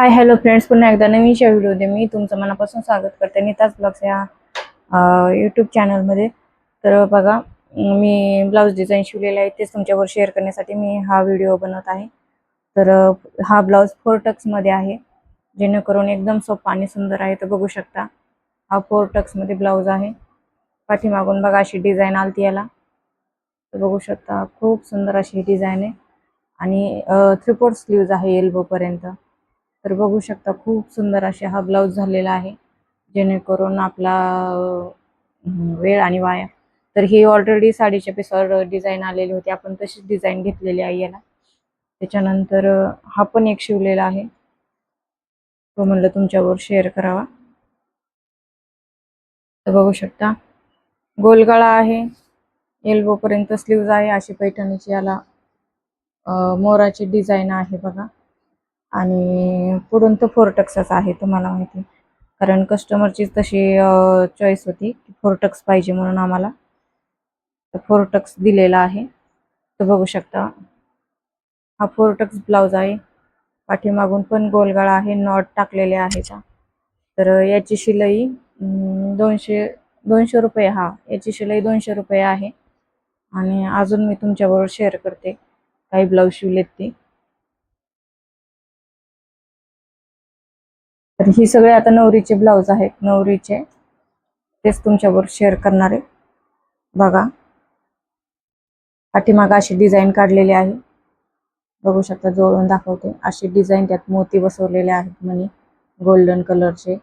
Hi hello friends पुन्हा एकदा नवीनशा व्हिडिओमध्ये मी तुमचं मनापासून स्वागत करते. नीताच ब्लॉग्स या यूट्यूब चॅनलमध्ये तर बघा मी ब्लाऊज डिझाईन शिवलेले आहे. तेच तुमच्यावर शेअर करण्यासाठी मी हा व्हिडिओ बनवत आहे. तर हा ब्लाऊज फोर टक्समध्ये आहे. जेणेकरून एकदम सोपा आणि सुंदर आहे. तर बघू शकता हा फोर टक्समध्ये ब्लाऊज आहे. पाठीमागून बघा अशी डिझाईन आलती याला. तर बघू शकता खूप सुंदर अशी डिझाईन आहे. आणि थ्री फोर्थ स्लीव्ज आहे एल्बोपर्यंत तर बघू शकता खूप सुंदर असे हा ब्लाऊज झालेला आहे. जेणेकरून आपला वेळ आणि वाया. तर ही ऑलरेडी साडीच्या पिसावर डिझाईन आलेली होती. आपण तशीच डिझाईन घेतलेली आहे याला. त्याच्यानंतर हा पण एक शिवलेला आहे. तो म्हणलं तुमच्यावर शेअर करावा. तर बघू शकता. गोलगळा आहे. एल्बो पर्यंत स्लीव्ज आहे. अशी पैठणीची याला मोराची डिझाईन आहे बघा. आणि पुढून तो फोर टक्सच आहे तुम्हाला माहिती. कारण कस्टमरची तशी चॉईस होती की फोर टक्स पाहिजे म्हणून आम्हाला. तर फोर टक्स दिलेला आहे. तो बघू शकता. हा फोर टक्स ब्लाऊज आहे. पाठीमागून पण गोलगाळा आहे. नॉट टाकलेले आहे का तर याची शिलाई दोनशे दोनशे रुपये हा. याची शिलाई दोनशे रुपये आहे. आणि अजून मी तुमच्याबरोबर शेअर करते. काही ब्लाऊज शिवलेत ते. तर ही सगळे आता नवरीचे ब्लाऊज आहेत. नवरीचे. तेच तुमच्याबरोबर शेअर करणार आहे. बघा. पाठीमागं अशी डिझाईन काढलेली आहे. बघू शकता जोडून दाखवते. अशी डिझाईन त्यात मोती बसवलेले आहेत म्हणे. गोल्डन कलरचे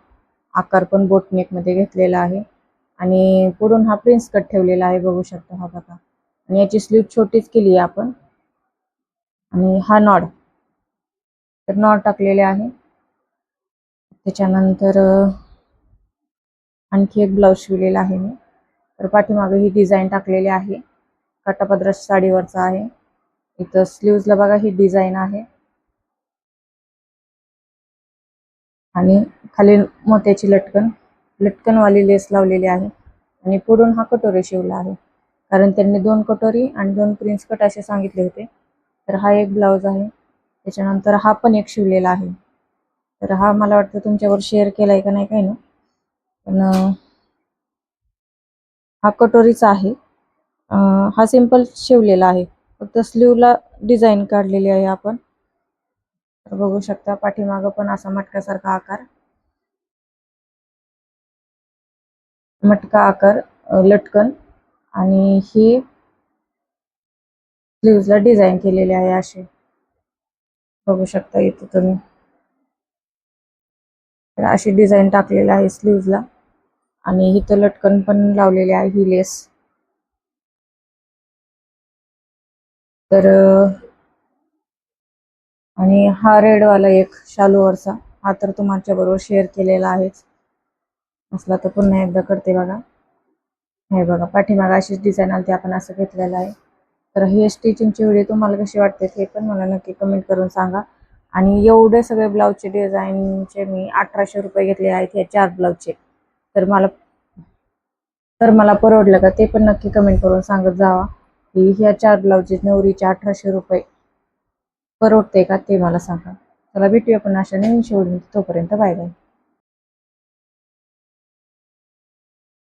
आकार पण बोटनेकमध्ये घेतलेला आहे. आणि पुढून हा प्रिन्स कट ठेवलेला आहे. बघू शकता हा बघा. आणि याची स्लीव छोटीच केली आहे आपण. आणि हा नॉड तर नॉड टाकलेले आहे. त्याच्यानंतर आणखी एक ब्लाऊज शिवलेला आहे मी. तर पाठीमागे ही डिझाईन टाकलेली आहे. काटापदरा साडीवरचा आहे. इथं स्लीव्जला बघा ही डिझाईन आहे. आणि खाली मोत्याची लटकन लटकनवाली लेस लावलेली आहे. आणि पुढून हा कटोरी शिवला आहे. कारण त्यांनी दोन कटोरी आणि दोन प्रिन्स कट असे सांगितले होते. तर हा एक ब्लाऊज आहे. त्याच्यानंतर हा पण एक शिवलेला आहे. तर हा मला वाटतं तुमच्यावर शेअर केलाय का नाही काय ना पण हा कटोरीचा आहे. हा सिंपल शिवलेला आहे. फक्त स्लीवला डिझाईन काढलेली आहे आपण. तर बघू शकता पाठीमागं पण असा मटक्यासारखा आकार. मटका आकार लटकन. आणि ही स्लीवला डिझाईन केलेली आहे अशी. बघू शकता इथं तुम्ही. अशी डिझाईन टाकलेली आहे स्लीवला आणि इथं लटकन पण लावलेली आहे ही लेस तर आणि हा रेडवाला एक शालूवरचा हा तर तुमच्या बरोबर शेअर केलेला आहेच. असला तर पुन्हा एकदा करते बघा. हे बघा पाठीमागा अशीच डिझाईन आली आपण असं घेतलेलं आहे. तर हे स्टिचिंगची व्हिडिओ तुम्हाला कशी वाटते हे पण मला नक्की कमेंट करून सांगा. आणि एवढे सगळे ब्लाऊजचे डिझाईनचे मी अठराशे रुपये घेतले आहेत या चार ब्लाऊजचे. तर मला तर मला परवडलं का? ते पण नक्की कमेंट करून सांगत जावा. की ह्या चार ब्लाऊजचे नवरीचे अठराशे रुपये परवडते का? ते मला सांगा. चला भेटूया पण अशा नवीन शेवटी तोपर्यंत बाय बाय